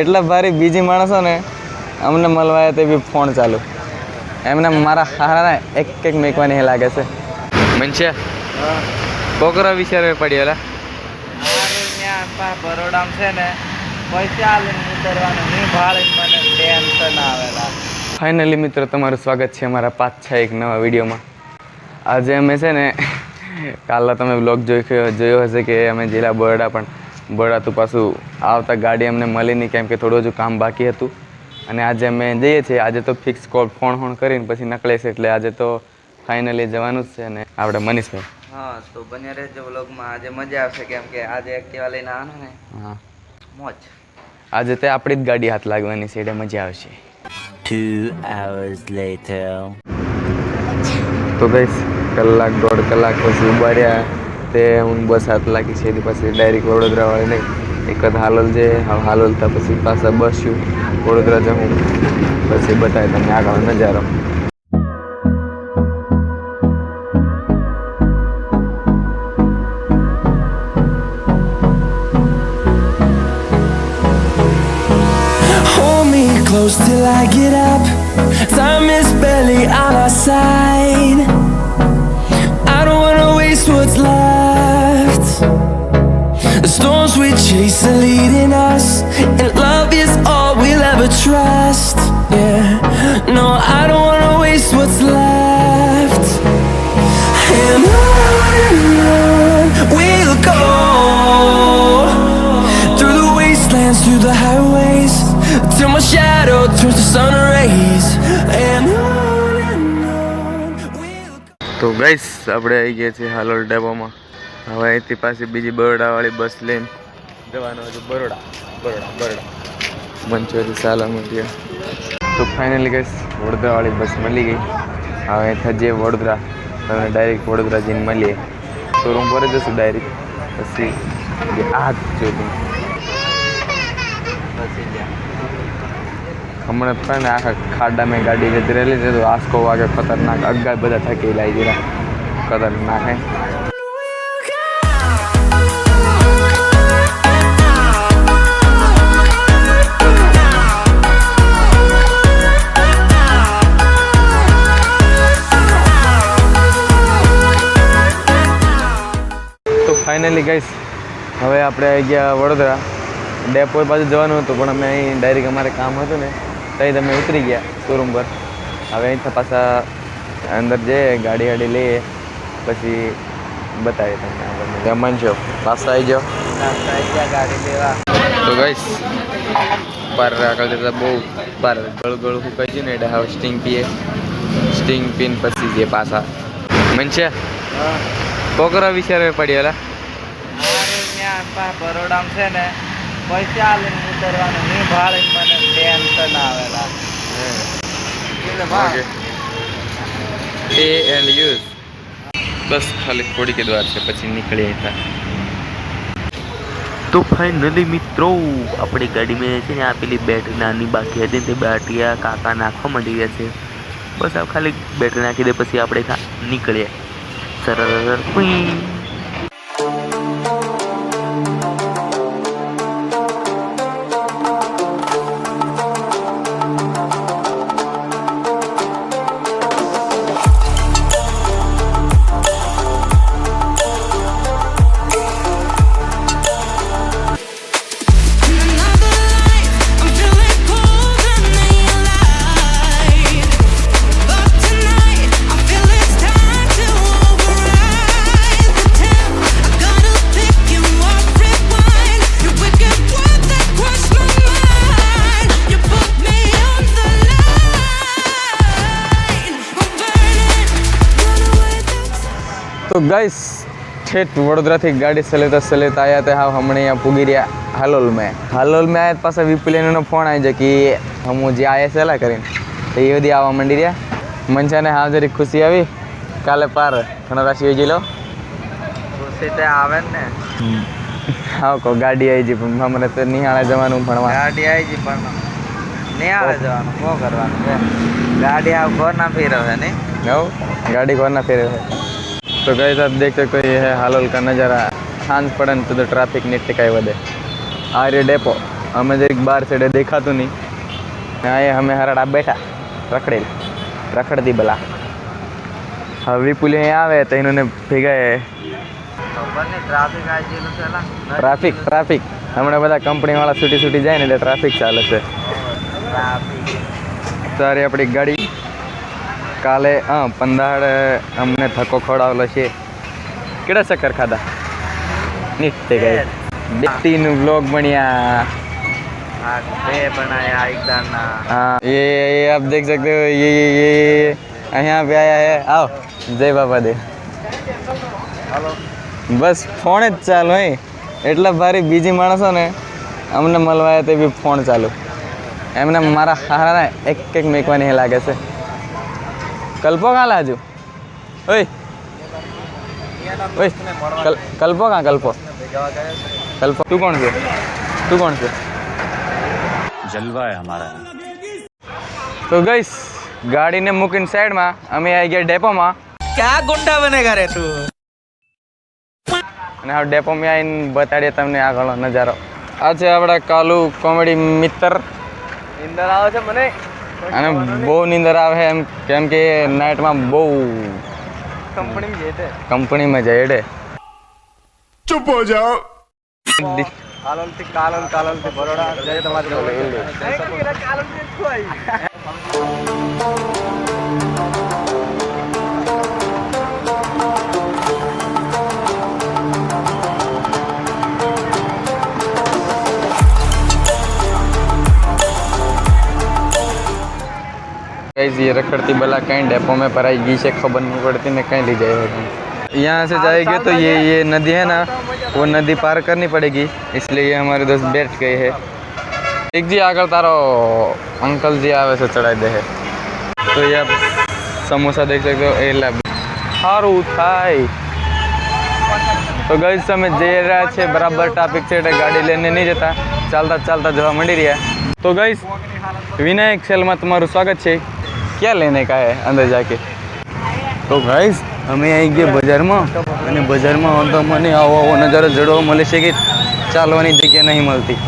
એટલા ભારી બીજી માણસો ને અમને મળવા તે બી ફોન ચાલુ. એમને મારા હારાને એક એક મેકવાની એ લાગે છે. મનશે કોકરા વિચાર પડ્યો બરોડામાં છે ને પૈસા લઈને ઉતરવાનું ભાડે મને ટેન્શન આવેલા ફાઇનલી મિત્રો તમારું સ્વાગત છે અમારા પાંચ છ એક નવા વિડીયોમાં. આજે અમે છે ને કાલના તમે બ્લોગ જોઈ જોયો હશે કે અમે જિલ્લા બરોડા પણ બરોડા તો પાછું આવતા ગાડી અમને મળી નહીં કેમ કે થોડું હજુ કામ બાકી હતું. અને આજે અમે જઈએ છીએ આજે તો ફિક્સ કોલ ફોન ફોન કરીને પછી નકળે છે એટલે આજે તો ફાઇનલી જવાનું જ છે ને આપણે મનીષભાઈ. હા તો બન્યા રહેજો વ્લોગમાં. આજે મજા આવશે કેમ કે આજે એક્ટિવા લઈને આવવાનું ને. હા. મોજ. આજે તે આપણી જ ગાડી હાથ લાગવાની છે એટલે મજા આવશે. Two hours later. તો ગઈશ કલાક દોઢ કલાક પછી ઊભા રહ્યા. તે હું બસ હાથ લાગી છે, એની પછી ડાયરેક્ટ વડોદરા વાળી નહીં એક જ હાલોલ છે, હવે હાલોલ તા પછી પાછા વડોદરા તમને આગળ નજારો close till I get up. Time is barely on our side. I don't wanna waste what's left. The storms we chase are leading us, and love is all we'll ever trust. Yeah, no, I don't wanna waste what's left. And on and on we'll go through the wastelands, through the highways, till my shadow turns to sun rays. And on and on we'll તો ગઈશ આપણે આવી ગયા છીએ હાલોલ ડેપોમાં હવે અહીંથી પાછી બીજી બરોડાવાળી બસ લઈને જવાનું હતું બરોડા બરોડા બરોડા. મંચોરી સાલમ તો ફાઇનલી ગઈશ વડોદરાવાળી બસ મળી ગઈ. હવે અહીંથી જે વડોદરા. તમને ડાયરેક્ટ વડોદરા જઈને મળીએ. શોરૂમ પર જશું ડાયરેક્ટ પછી આ જ જોતું પછી હમણાં પણ આખા આખા ખાડામાં ગાડી જતી રહેલી તો આસકો વાગે ખતરનાક. અગાડ બધા થકી લાવી દીધા ખતરનાક હે. ફાઇનલી ગઈશ હવે આપણે આવી ગયા વડોદરા. ડેપો પાછું જવાનું હતું પણ અમે અહીં ડાયરેક્ટ અમારે કામ હતું ને ત્યાં તમે ઉતરી ગયા શોરૂમ પર. હવે અહીંથી પાછા અંદર જઈએ ગાડી ગાડી લઈએ પછી બતાવીએ તમને રમણ છો પાછા આવી જાઓ તો ગઈશ પાર આગળ જતાં બહુ પાર ગળું ગળું સુકાઈ ગયું ને એટલે હવે સ્ટિંગ પીએ. સ્ટિંગ પીને પછી જે પાછા. મનશે કોકરા વિચારે પડ્યા મારું ત્યાં છે ને પૈસા લઈને ઉતરવાનું નહીં ભાડે મને ટેન્શન આવેલા એટલે બા ઓકે પે એન્ડ યુઝ બસ ખાલી થોડી કે છે પછી નીકળીએ અહીંથી તો ફાઇનલી મિત્રો આપણી ગાડીમાં છે ને આપેલી પેલી બેટરી નાની બાકી હતી ને તે બેટરી કાકા નાખવા માંડી ગયા છે. બસ આ ખાલી બેટરી નાખી દે પછી આપણે નીકળીએ. સરળ તો ગાઈસ ઠેઠ વડોદરાથી ગાડી સલેતા સલેતા આવ્યા તે હા હમણાં અહીંયા પૂગી રહ્યા હાલોલમાં. હાલોલમાં આવ્યા પાસે વિપુલેનનો ફોન આવી જાય કે હું જે આવ્યા સેલા કરીને. તો એ બધી આવવા માંડી રહ્યા. મનસાને હાવ જરી ખુશી આવી. કાલે પાર ઘણો રાશિ આવી લો. ખુશી તો આવે ને. હા કહો ગાડી આવી જઈ પણ મને તો નિહાળે જવાનું ભણવા. ગાડી આવી જઈ ભણવા નિહાળે જવાનું. શું કરવાનું ગાડી આવ ઘર ના ફેરવે નહીં ગાડી ઘર ના ફેરવે. तो गए आप देख सकते हो ये है हालोल का नज़ारा सांझ पड़न तो, तो ट्रैफिक ની ટીકાઈ વધે આ રે ડેપો અમે જરીક બાર સાઈડે દેખાતું નહીં હા એ અમે હરડા બેઠા રખડેલ રખડતી બલા હવે વિપુલ અહીં આવે તો એને ભેગા ખબર નહીં ટ્રાફિક આવી ગયેલું છે એલા. ટ્રાફિક ટ્રાફિક હમણાં બધા કંપની વાળા છૂટી છૂટી જાય ને એટલે ટ્રાફિક ચાલે છે ટ્રાફિક સારી આપણી ગાડી કાલે હા પંદાડ અમને ધક્કો ખવડાવેલો છે કેડા ચક્કર ખાધા નીચે ગઈ બેટીનું બ્લોગ બન્યા હા બે બનાયા એકદાના हाँ ये ये आप देख सकते हो ये ये ये ये यहाँ पे आया है आओ जय बाबा दे બસ ફોન જ ચાલુ હે એટલા ભારી બીજી માણસો ને અમને મળવા તે બી ફોન ચાલુ એમને મારા હારા એક એક મેકવાની લાગે છે કલ્પો કાં લાજુ? ઓય. ઓય. કલ કલ્પો કાં કલ્પો? કલ્પો. તું કોણ છે? તું કોણ છે? તો ગઈસ ગાડીને મૂકીને સાઈડમાં અમે આવી ગયા ડેપોમાં. ક્યાં ગુંડા બનેગા રે તું? અને હવે ડેપોમાં આવીને બતાડીએ તમને આગળનો નજારો. આ છે આપણા કાલુ કોમેડી મિત્ર. નીંદર આવે છે મને? અને બહુ નીંદર આવે એમ કેમ કે નાઇટમાં બહુ કંપનીમાં જાય એડે કાલોલ જાઓ. કાલોલ કાલોલ કાલોલથી બરોડા. જય તમારી કાલોલ गाइस ये रखड़ती बला कहीं डेपो में भराई गई से खबर नहीं पड़ती ने कहीं ले जाएगा यहाँ से जाएंगे तो ये ये नदी है ना वो नदी पार करनी पड़ेगी इसलिए ये हमारे दोस्त बैठ गए हैं एक जी આગળ તારો અંકલ जी આવે છે ચડાઈ દે છે તો ये आप સમોસા દેખ सकते हो એ લે સારું થાય તો ગઈસ અમે જઈ રહ્યા છે બરાબર ટ્રાફિક છે એટલે ગાડી લઈને નહીં જતા ચાલતા ચાલતા જવા માંડી રહ્યા તો ગઈસ વિનાયક સેલમાં તમારું સ્વાગત છે ક્યાં લેને કા હે અંદર જાકે? તો ગાઈસ અમે આવી ગયા બજારમાં અને બજારમાં તો મને આવો આવો નજારો જડવા મળે છે કે ચાલવાની જગ્યા નહીં મળતી.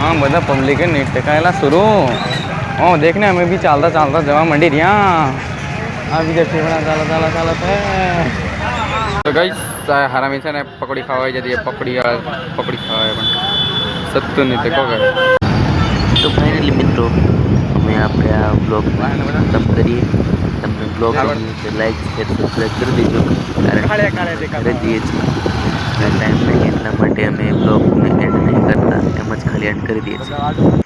હા બધા પબ્લિકે નીટ ટકાયેલા શરૂ. ઓ દેખને અમે બી ચાલતા ચાલતા જવા માંડી રહ્યા. આ બીજા ઠેવડા ચાલો ચાલો ચાલો તો ગાઈસ હારામી છે ને પકડી ખાવા જતી પકડી પકડી ખાવા પણ. સત્તુ નહીં તે કહો તો ફાઇનલી મિત્રો આપણે આ બ્લોગમાં ખતમ કરીએ. તમને બ્લોગ લાઈક શેર સબસ્ક્રાઈબ કરી દેજો. કારણ કે ઘરે જઈએ છીએ. ટાઈમ નહીં એટલા માટે અમે બ્લોગને એન્ડ નહીં કરતા. એમ જ ખાલી એન્ડ કરી દઈએ છીએ.